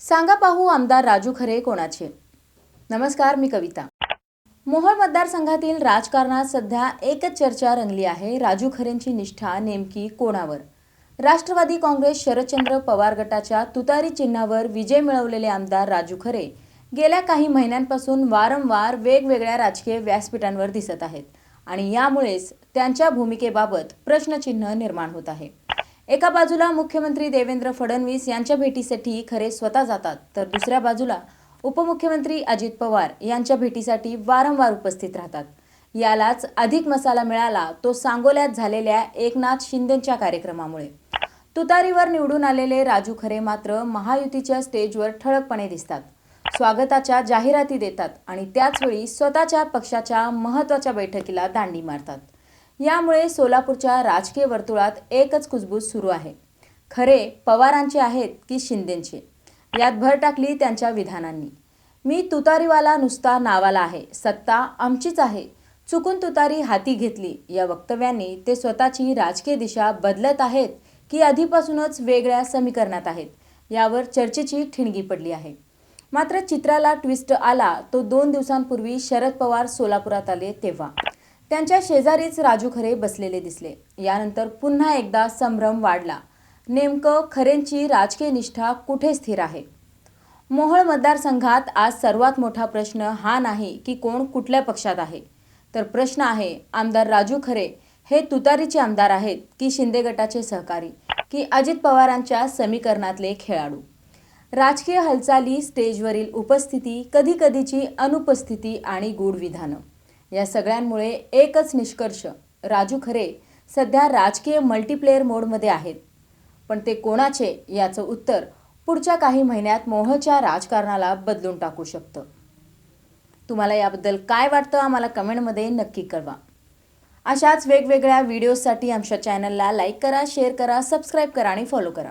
सांगा पाहू आमदार राजू खरे कोणाचे? नमस्कार मी कविता. मोहोळ मतदारसंघातील राजकारणात सध्या एकच चर्चा रंगली आहे राजू खरेंची निष्ठा नेमकी कोणावर? राष्ट्रवादी काँग्रेस शरदचंद्र पवार गटाच्या तुतारी चिन्हावर विजय मिळवलेले आमदार राजू खरे गेल्या काही महिन्यांपासून वारंवार वेगवेगळ्या राजकीय व्यासपीठांवर दिसत आहेत आणि यामुळेच त्यांच्या भूमिकेबाबत प्रश्नचिन्ह निर्माण होत आहे. एका बाजूला मुख्यमंत्री देवेंद्र फडणवीस यांच्या भेटीसाठी खरे स्वतः जातात तर दुसऱ्या बाजूला उपमुख्यमंत्री अजित पवार यांच्या भेटीसाठी वारंवार उपस्थित राहतात. यालाच अधिक मसाला मिळाला तो सांगोल्यात झालेल्या एकनाथ शिंदेच्या कार्यक्रमामुळे. तुतारीवर निवडून आलेले राजू खरे मात्र महायुतीच्या स्टेजवर ठळकपणे दिसतात. स्वागताच्या जाहिराती देतात आणि त्याचवेळी स्वतःच्या पक्षाच्या महत्त्वाच्या बैठकीला दांडी मारतात. यामुळे सोलापूरच्या राजकीय वर्तुळात एकच कुजबूज सुरू आहे. खरे पवारांचे आहेत की शिंदेचे? यात भर टाकली त्यांच्या विधानांनी. मी तुतारीवाला नुसता नावाला आहे सत्ता आमचीच आहे. चुकून तुतारी हाती घेतली. या वक्तव्यांनी ते स्वतःची राजकीय दिशा बदलत आहेत की आधीपासूनच वेगळ्या समीकरणात आहेत यावर चर्चेची ठिणगी पडली आहे. मात्र चित्राला ट्विस्ट आला तो दोन दिवसांपूर्वी शरद पवार सोलापुरात आले तेव्हा. त्यांच्या शेजारीच राजू खरे बसलेले दिसले. यानंतर पुन्हा एकदा संभ्रम वाढला. नेमकं खरेंची राजकीय निष्ठा कुठे स्थिर आहे? मोहोळ मतदारसंघात आज सर्वात मोठा प्रश्न हा नाही की कोण कुठल्या पक्षात आहे. तर प्रश्न आहे आमदार राजू खरे हे तुतारीचे आमदार आहेत की शिंदे गटाचे सहकारी की अजित पवारांच्या समीकरणातले खेळाडू? राजकीय हालचाली स्टेजवरील उपस्थिती कधीकधीची अनुपस्थिती आणि गूढ विधानं. या सगळ्यांमुळे एकच निष्कर्ष राजू खरे सध्या राजकीय मल्टीप्लेअर मोडमध्ये आहेत. पण ते कोणाचे याचं उत्तर पुढच्या काही महिन्यात मोहच्या राजकारणाला बदलून टाकू शकतं. तुम्हाला याबद्दल काय वाटतं आम्हाला कमेंटमध्ये नक्की कळवा. अशाच वेगवेगळ्या व्हिडिओजसाठी आमच्या चॅनलला लाईक करा शेअर करा सबस्क्राईब करा आणि फॉलो करा.